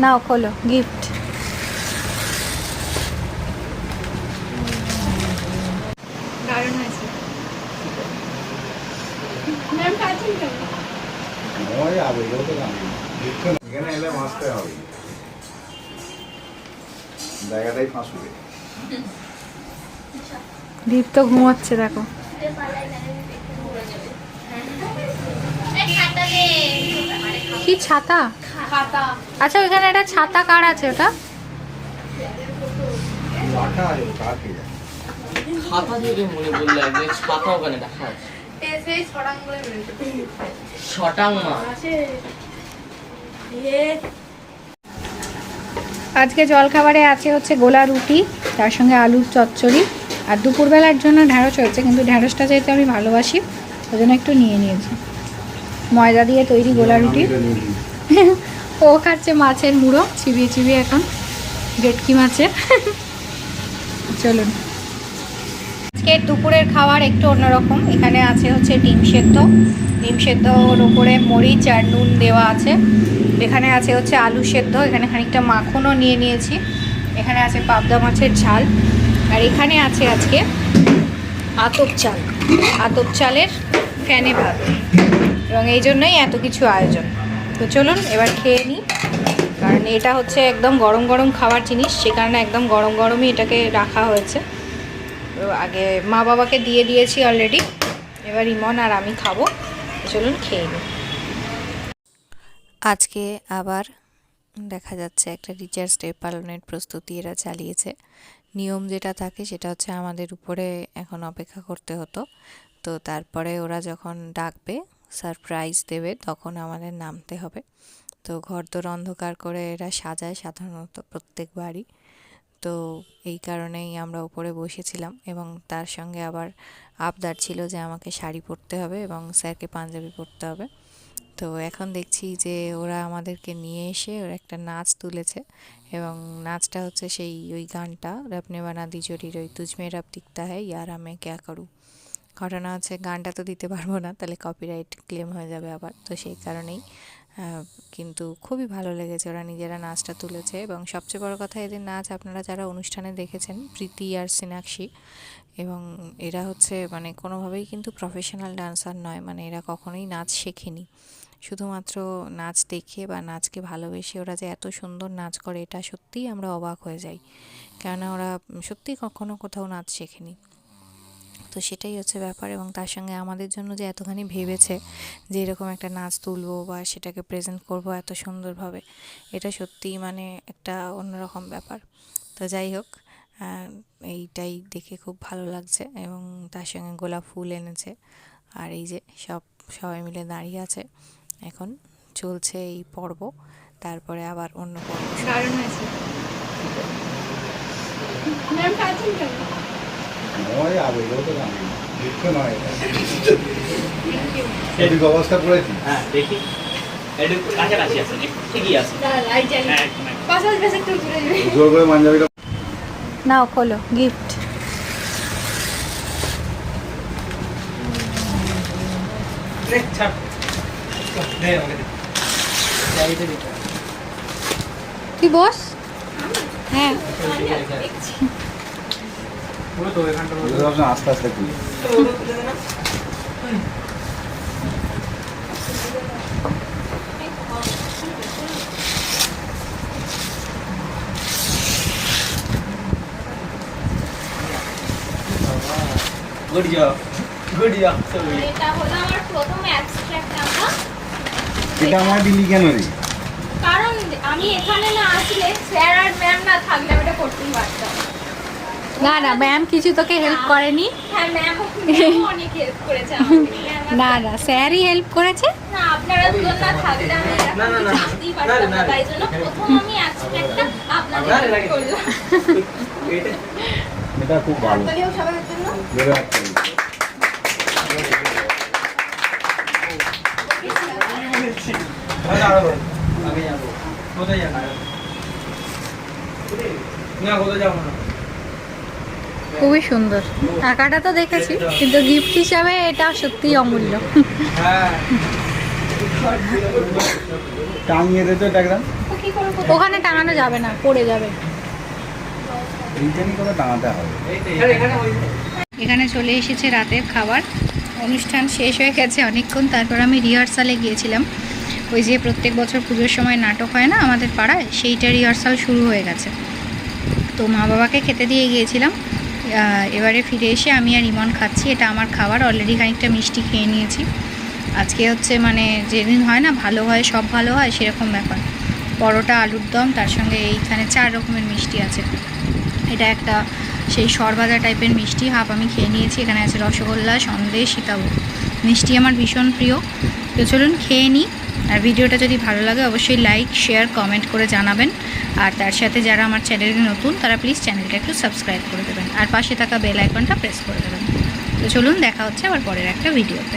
নাও খোলো গিফট দারুণ হয়েছে। ম্যাম পাচ্ছেন কেন ওই আবেগেও তো জানি না। দেখতে না, এখানে এলে বাঁচতে হবে। জায়গাটাই ফাঁসুবে দীপ তো ঘুমোচ্ছে দেখো। কি ছাতা? আচ্ছা ওখানে একটা ছাতা কার আছে ওটা? রাখা আছে কার কে জানে। খাতা থেকে বললে যে ছাতা ওখানে দেখা আছে এসে ছড়াং করে বেরোচ্ছে শটাং মা আছে। এ আজকে জলখাবারে আছে হচ্ছে গোলা রুটি তার সঙ্গে আলুর চচ্চড়ি আর দুপুরবেলার জন্য ঢ্যাঁড়স হয়েছে কিন্তু ঢ্যাঁড়সটা যেহেতু আমি ভালোবাসি ওই জন্য একটু নিয়ে নিয়েছি। ময়দা দিয়ে তৈরি গোলা রুটি। ও খাচ্ছে মাছের মুড়ো, চিবিয়ে চিবিয়ে এখন ভেটকি মাছের। চলুন। আজকে দুপুরের খাবার একটু অন্যরকম। এখানে আছে হচ্ছে ডিম সেদ্ধ। ডিম সেদ্ধর ওপরে মরিচ আর নুন দেওয়া আছে। এখানে আছে হচ্ছে আলু সেদ্ধ। এখানে খানিকটা মাখনও নিয়ে নিয়েছি। এখানে আছে পাবদা মাছের ঝাল। আর এখানে আছে আজকে আতপ চাল। আতপ চালের ফ্যানে ভাত। এবং এই জন্যই এত কিছু আয়োজন। তো চলুন, এবার খেয়ে নিই। কারণ এটা হচ্ছে একদম গরম গরম খাবার জিনিস, সে কারণে একদম গরম গরমই এটাকে রাখা হয়েছে। তো আগে মা বাবাকে দিয়ে দিয়েছি অলরেডি এবার ইমন আর আমি খাব। চলুন, খেয়ে নিই। আজকে আবার দেখা যাচ্ছে একটা টিচার্স ডে পালনের প্রস্তুতি এরা চালিয়েছে। নিয়ম যেটা থাকে সেটা হচ্ছে আমাদের উপরে এখন অপেক্ষা করতে হতো। তো তারপরে ওরা যখন ডাকবে সারপ্রাইজ দেবে, তখন আমাদের নামতে হবে। তো ঘর ঘরদোর অন্ধকার করে এরা সাজায় সাধারণত প্রত্যেকবারই। তো এই কারণেই আমরা উপরে বসেছিলাম এবং তার সঙ্গে আবার আবদার ছিল যে আমাকে শাড়ি পরতে হবে এবং স্যারকে পাঞ্জাবি পরতে হবে। তো এখন দেখছি যে ওরা আমাদেরকে নিয়ে এসে ওরা একটা নাচ তুলেছে এবং নাচটা হচ্ছে সেই ওই গানটা রপনে বানা দিজোরির ওই তুজমে রব দিখতা হ্যায়, ইয়ার আমি ক্যা করু। ঘটনা হচ্ছে গানটা তো দিতে পারব না, তাহলে কপিরাইট ক্লেম হয়ে যাবে আবার। তো সেই কারণেই কিন্তু খুবই ভালো লেগেছে ওরা নিজেরা নাচটা তুলেছে এবং সবচেয়ে বড় কথা এদের নাচ আপনারা যারা অনুষ্ঠানে দেখেছেন, প্রীতি আর সিনাক্ষী এবং এরা হচ্ছে মানে কোনোভাবেই কিন্তু প্রফেশনাল ডান্সার নয় মানে এরা কখনোই নাচ শেখেনি। শুধুমাত্র নাচ দেখে বা নাচকে ভালোবেসে ওরা যে এত সুন্দর নাচ করে, এটা সত্যিই আমরা অবাক হয়ে যাই। কেননা ওরা সত্যিই কখনো কোথাও নাচ শেখেনি। তো সেটাই হচ্ছে ব্যাপার এবং তার সঙ্গে আমাদের জন্য যে এতখানি ভেবেছে যে এরকম একটা নাচ তুলবো বা সেটাকে প্রেজেন্ট করব এত সুন্দরভাবে, এটা সত্যিই মানে একটা অন্যরকম ব্যাপার। তো যাই হোক এইটাই দেখে খুব ভালো লাগছে এবং তার সঙ্গে গোলাপ ফুল এনেছে। আর এই যে সব, সবাই মিলে দাঁড়িয়ে আছে। এখন চলছে এই পর্ব, তারপরে আবার অন্য পর্ব। দারুণ হয়েছে ওই আবেগেও তো জানি না। দেখতে নয়। অবস্থা করেছি হ্যাঁ দেখি। কাছাকাছি আছেন ঠিকই আছে। লাইট জ্বালিয়ে হ্যাঁ জোর করে নাও খোলো গিফট নে। তুই বস। হ্যাঁ। আস্তে আস্তে খুলি। সবই। এটা হলো আমার প্রথম অ্যাবস্ট্রাক্ট আঁকা এটা আমার দিলি কেন রে? কারণ আমি এখানে না আসলে স্যার আর ম্যাম না থাকলে আমি এটা করতেই পারতাম। না না ম্যাম কিছু তোকে হেল্প করেনি হ্যাঁ ম্যাম অনেক হেল্প করেছে না না স্যারই হেল্প করেছে না আপনারা দুজন না থাকলে আমি না, না, না। না না না তাই জন্য প্রথম আমি অ্যাবস্ট্রাক্টটা আপনাদের না রে, না রে। করলাম এটা এটা খুব ভালো। আমি যাব। কোথায় যাব? না, কোথায় যাব না। খুবই সুন্দর। টাকাটা তো দেখেছি কিন্তু গিফট হিসাবে এটা সত্যিই অমূল্য। টাঙিয়ে দে তো একদম? ওখানে টাঙানো যাবে না পড়ে যাবে। এখানে চলে এসেছে রাতের খাবার। অনুষ্ঠান শেষ হয়ে গেছে অনেকক্ষণ তারপর আমি রিহার্সালে গিয়েছিলাম। ওই যে প্রত্যেক বছর পুজোর সময় নাটক হয় না আমাদের পাড়ায় সেইটা রিহার্সাল শুরু হয়ে গেছে। তো মা বাবাকে খেতে দিয়ে গিয়েছিলাম। এবারে ফিরে এসে আমি আর ইমন খাচ্ছি। এটা আমার খাবার। অলরেডি খানিকটা মিষ্টি খেয়ে নিয়েছি। আজকে হচ্ছে মানে যেদিন হয় না, ভালো হয়, সব ভালো হয়, সেরকম ব্যাপার। পরোটা, আলুর দম, তার সঙ্গে এইখানে চার রকমের মিষ্টি আছে। এটা একটা সেই সরভাজা টাইপের মিষ্টি হাফ আমি খেয়ে নিয়েছি। এখানে আছে রসগোল্লা, সন্দেশ, সীতাভোগ। মিষ্টি আমার ভীষণ প্রিয়। তো চলুন খেয়ে নিই। আর ভিডিওটা যদি ভালো লাগে, অবশ্যই লাইক শেয়ার কমেন্ট করে জানাবেন। আর তার সাথে যারা আমার চ্যানেলে নতুন, তারা প্লিজ চ্যানেলটা একটু সাবস্ক্রাইব করে দেবেন। আর পাশে থাকা বেল আইকনটা প্রেস করে দেবেন। তো চলুন, দেখা হচ্ছে আবার পরের একটা ভিডিওতে